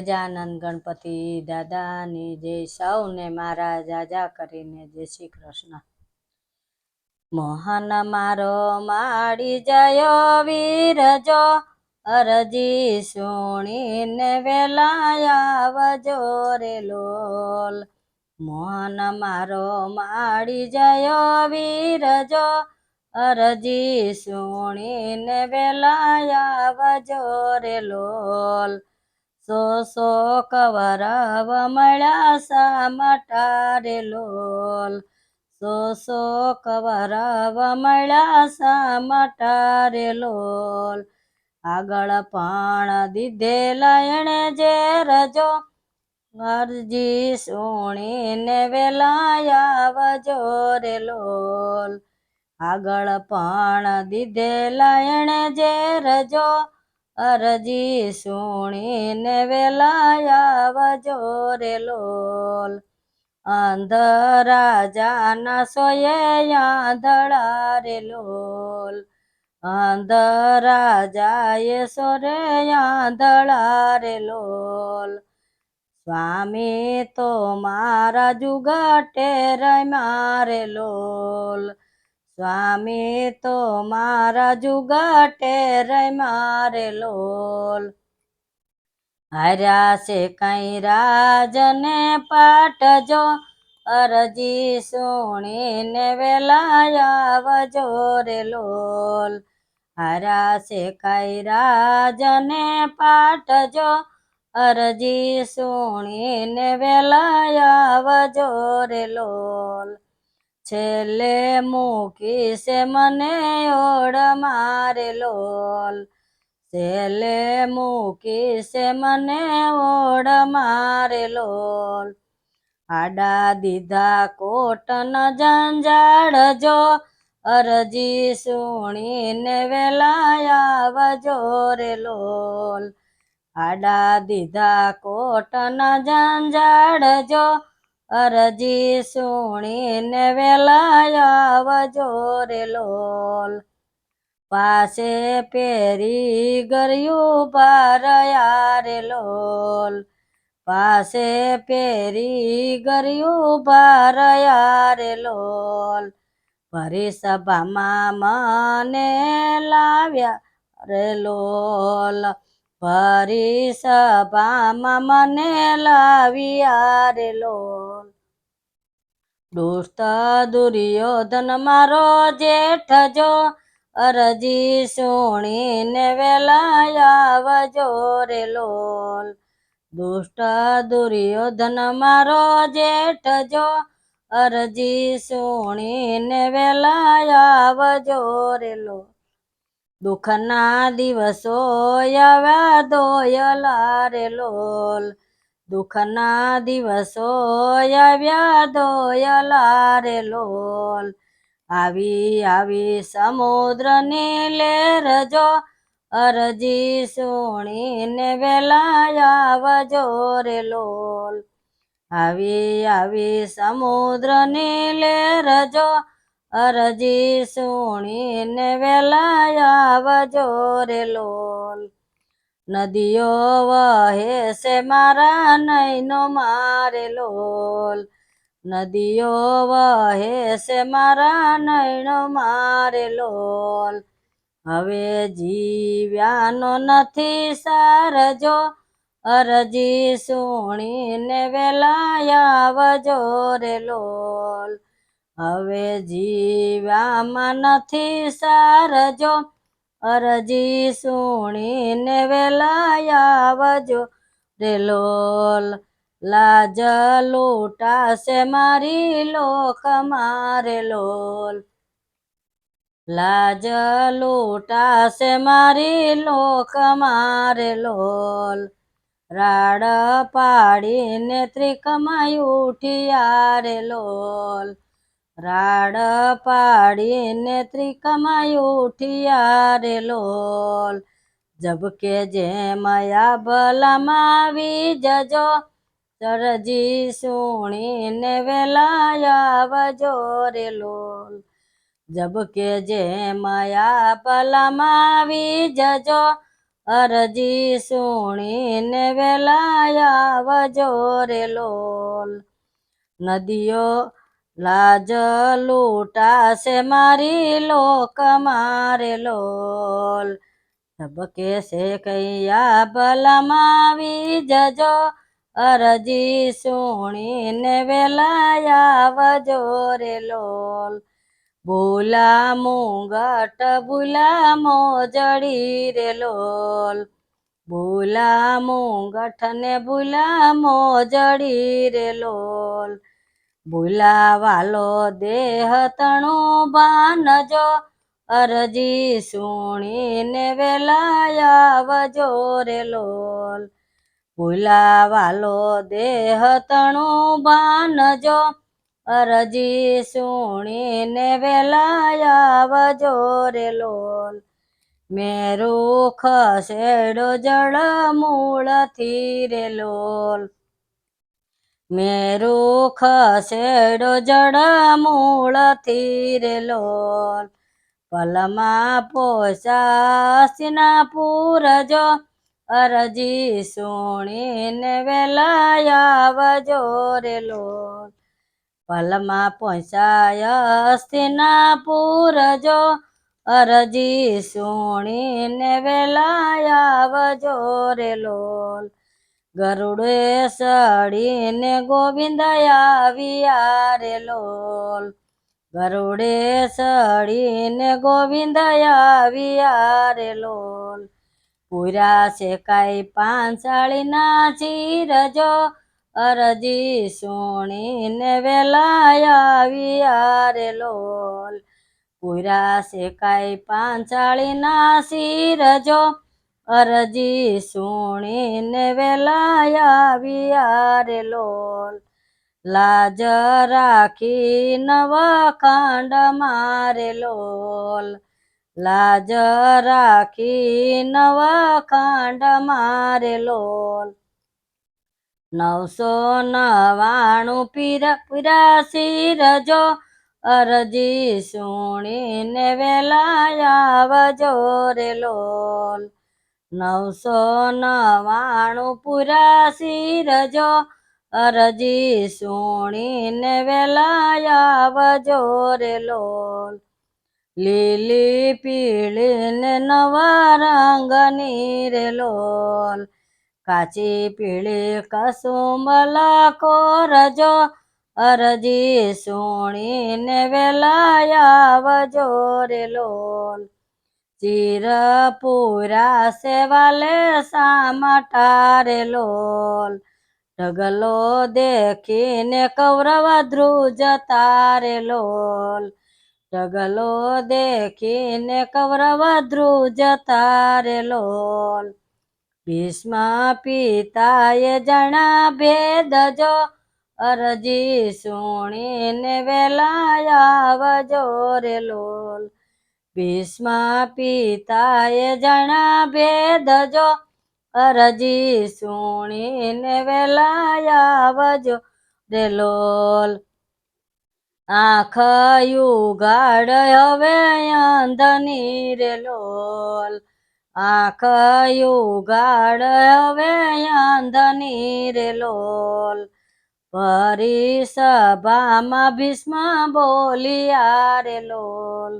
ગજાનંદ ગણપતિ દાદાની જય સૌને મારા જાજા કરીને જય શ્રી કૃષ્ણ. મોહન મારો માડી જયો વીરજો, અરજી સુણીને વેલાયા આવજો રે લોલ. મોહન મારો માડી જયો વીરજો, અરજી સુણીને વેલાયાવજો રે લોલ. સો સો કવરવ મળ્યા સા મટારે લોલ. સો સો કવરવ મળ્યા સા મટારે લોલ. આગળ પણ દીધેલા એણે જે રજો. અરજી સુણીને વેલાયા આવજો રે લોલ. આગળ પણ દીધેલા એણે જે રજો. અરજી સુણીને વેલાયા આવજો રે લોલ. અંધ રાજાના સોયે આંધળા રે લોલ. અંધ રાજાએ સોરે આંધળા રે લોલ. સ્વામી તો મારા જુગટે રમ્યા રે લોલ. સ્વામી, તો મારા જુગાટે રમ્યા મારે લોલ હાર્યા છે કઈ રાજને પાટજો અરજી સુણીને વેલાયા આવજો રે લોલ. હાર્યા છે કઈ રાજને પાટજો અરજી સુણીને વેલાયા આવજો રે લોલ. છેલ્લે મૂકી મને ઓળ મારે લોલ. છેલ્લે મૂકી છે મને ઓળ મારે લોલ. આડા દીધા કોટન જંજાળ જો, અરજી સુણીને વેલાયા વજો રે લોલ. આડા દીધા કોટન જંજાળ જો અરજી સુણીને વેલાયા આવજો રે લોલ. પાસે પેરી ગર્યું બારયા રે લોલ. પાસે પેરી ગર્યું બારયા રે લોલ. ભરી સભામાં મને લાવ્યા રે લોલ. ભરી સભામાં મને લાવ્યા રે લોલ. દુષ્ટ દુર્યોધન મારો જેઠ જો, અરજી સુણીને વેલાયા આવજો રે લોલ. દુષ્ટ દુર્યોધન મારો જેઠ જો, અરજી સુણીને વેલાયા આવજો રે લોલ. દુઃખના દિવસો આવ્યા દોયલા રે લોલ. દુઃખના દિવસો આવ્યા દોયલા રે લોલ. આવી આવી સમુદ્રની લેર જો અરજી સુણીને વેલાયા આવજો રે લોલ. આવી આવી સમુદ્રની લેર જો અરજી સુણીને વેલાયા જો રે લોલ. નદીઓ વહે છે મારા નૈનો મારે લોલ. નદીઓ વહે છે મારા નૈનો મારે લોલ. હવે જીવ્યાનો નથી સારજો, અરજી સુણીને વેલાયા આવજો રે લોલ. હવે જીવ્યામાં નથી સારજો અરજી સુણીને વેલાયા આવજો. રે લોલ, લાજ લૂટાશે મારી લોક મારે લોલ. લાજ લૂટાશે મારી લોક મારે લોલ. રાડ પાડીને ત્રિકમાય ઉઠી રે લોલ. રાડ પાડીને ત્રિકમાય ઉઠિયા રે લોલ. જબકે જે મયા ભલામાં આવી જજો સરજી સુણીને વેલાયા આવજો રે લોલ. જબકે જે માયા પલામાં આવી જજો, અરજી સુણીને વેલાય આવજો રે લોલ. નદીઓ લાજ લૂટાશે મારી લોક, મારે લોલ. ધબકે છે કૈયા ભલામાં આવી જજો અરજી સુણીને વેલાયા આવજો રે લોલ. ભૂલા મુંગટ, ભૂલા મોજડી રે લોલ. ભૂલા મુંગઠ ને ભૂલા મોજડી રે લોલ. ભૂલા વાલો દેહ તણો બાનજો અરજી સુણીને વેલાયાવજો રે લોલ. ભૂલાવાલો દેહ તણો બાનજો અરજી સુણીને વેલાયાવજો રે લોલ. મેરું ખસેડો જળ મૂળથી રે લોલ. મેરું ખસેડો જડા મૂળ રે લોલ. પલમાં પોસાસીના પૂરજો, અરજી સુણીને વેલાયાવજો રે લોલ. પલમાં પહોંચાય સ્થિના પૂરજો, અરજી સુણીને વેલાયાવજો રે લોલ. ગરુડે સડીને ગોવિંદ આવ્યા રે લોલ. ગરુડે સડીને ગોવિંદ આવ્યા રે લોલ. પૂરા છે કાઈ પાંચાળી નાચી રજો અરજી સુણીને વેલા આવ્યા રે લોલ. પૂરા છે કાઈ પાંચાળી નાસી શીરજો અરજી સુણીને વેલાયા વિયારે લોલ. લાજ રાખી નવખંડ મારે લોલ. લાજ રાખી નવખંડ મારે લોલ. નવસો નવાણું પીરા પીરાસી રજો. અરજી સુણીને વેલાયા વજો રે લોલ. નવસો નવાણું પુરાસી રજો અરજી સુણીને વેલાયા આવજો રે લોલ. લીલી પીળીને નવા રંગની રે લોલ. કાચી પીળી કસુંબલા કોરજો અરજી સુણીને વેલાયા આવજો રે લોલ. ચીર પૂરા સેવાલે સામટારે લોલ, ઢગલો દેખીને કૌરવ ધ્રુજ તારે લોલ, ઢગલો દેખીને કૌરવ ધ્રુજ તારે લોલ. ભીષ્મ પિતાએ જણા ભેદ જો, અરજી સુણીને વેલાયા વજો રે લોલ. ભીષ્મ પિતાએ જણા ભેદ જો. અરજી સુણીને વેલાયા આવજો. રે લોલ આંખ યુગાડ હવે અંધની રે લોલ આંખ યુગાડ હવે અંધની રે લોલ પરી સભામાં ભીષ્મ બોલિયા રે લોલ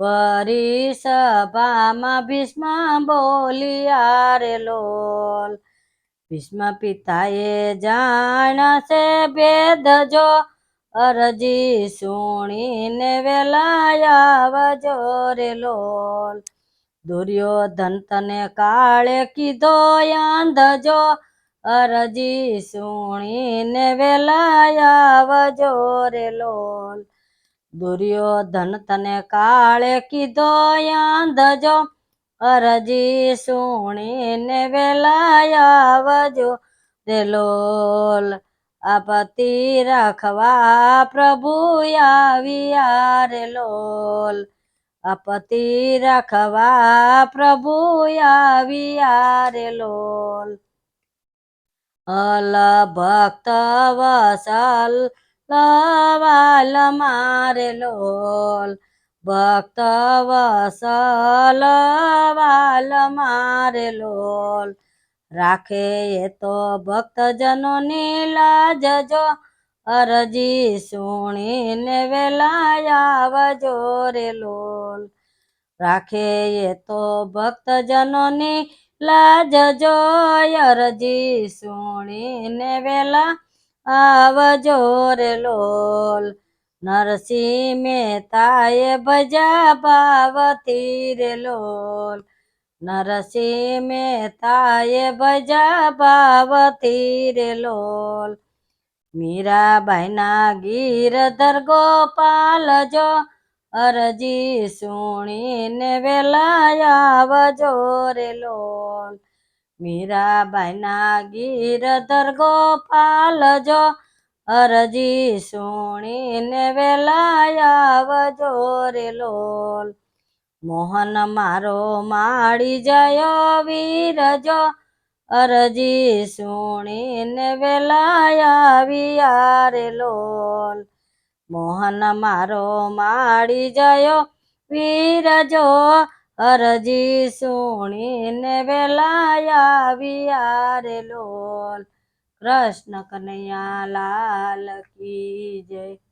પરી સભામાં ભીષ્મ બોલિયા રે લોલ, ભીષ્મ પિતાએ જાણશે ભેદ જો અરજી સુણીને વેલાયા આવજો રે લોલ. દુર્યોધન તને કાળે કીધો, આંધજો. અરજી સુણીને વેલાયા આવજો રે લોલ. દુર્યોધન તને કાળે કીધો યાંધજો અરજી સુણીને વેલાયા આવજો. રે લોલ આપતી રાખવા પ્રભુ આવ્યા રે લોલ આપતિ રાખવા પ્રભુ આવ્યા રે લોલ અલ ભક્ત વસલ લવાલ મારે લોલ, ભક્ત વસલ વાલ મારે લોલ. રાખે એ તો ભક્તજનોની લાજ જો, અરજી સુણીને વેલા આવજો રે લોલ. રાખે એ તો ભક્તજનોની લાજ જો, અરજી સુણીને વેલા આવજો રે લોલ. નરસિંહ મહેતાએ ભજા ભાવતી રે લોલ. નરસિંહ મહેતાએ ભજા ભાવતી રે લોલ. મીરાબાઈના ગીરધર ગોપાલ જો, અરજી સુણીને વેલા આવજો રે લોલ. મીરાબાઈના ગીરધર ગોપાલ જો, અરજી સુણીને વેલાયાવજો રે લોલ. મોહન મારો માળી જયો વીરજો અરજી સુણીને વેલાયાવ્યા રે લોલ. મોહન મારો માળી જયો વીર જો અરજી સુણીને વેલાયા આવ્યા લોલ. કૃષ્ણ કનૈયા લાલ કી જય.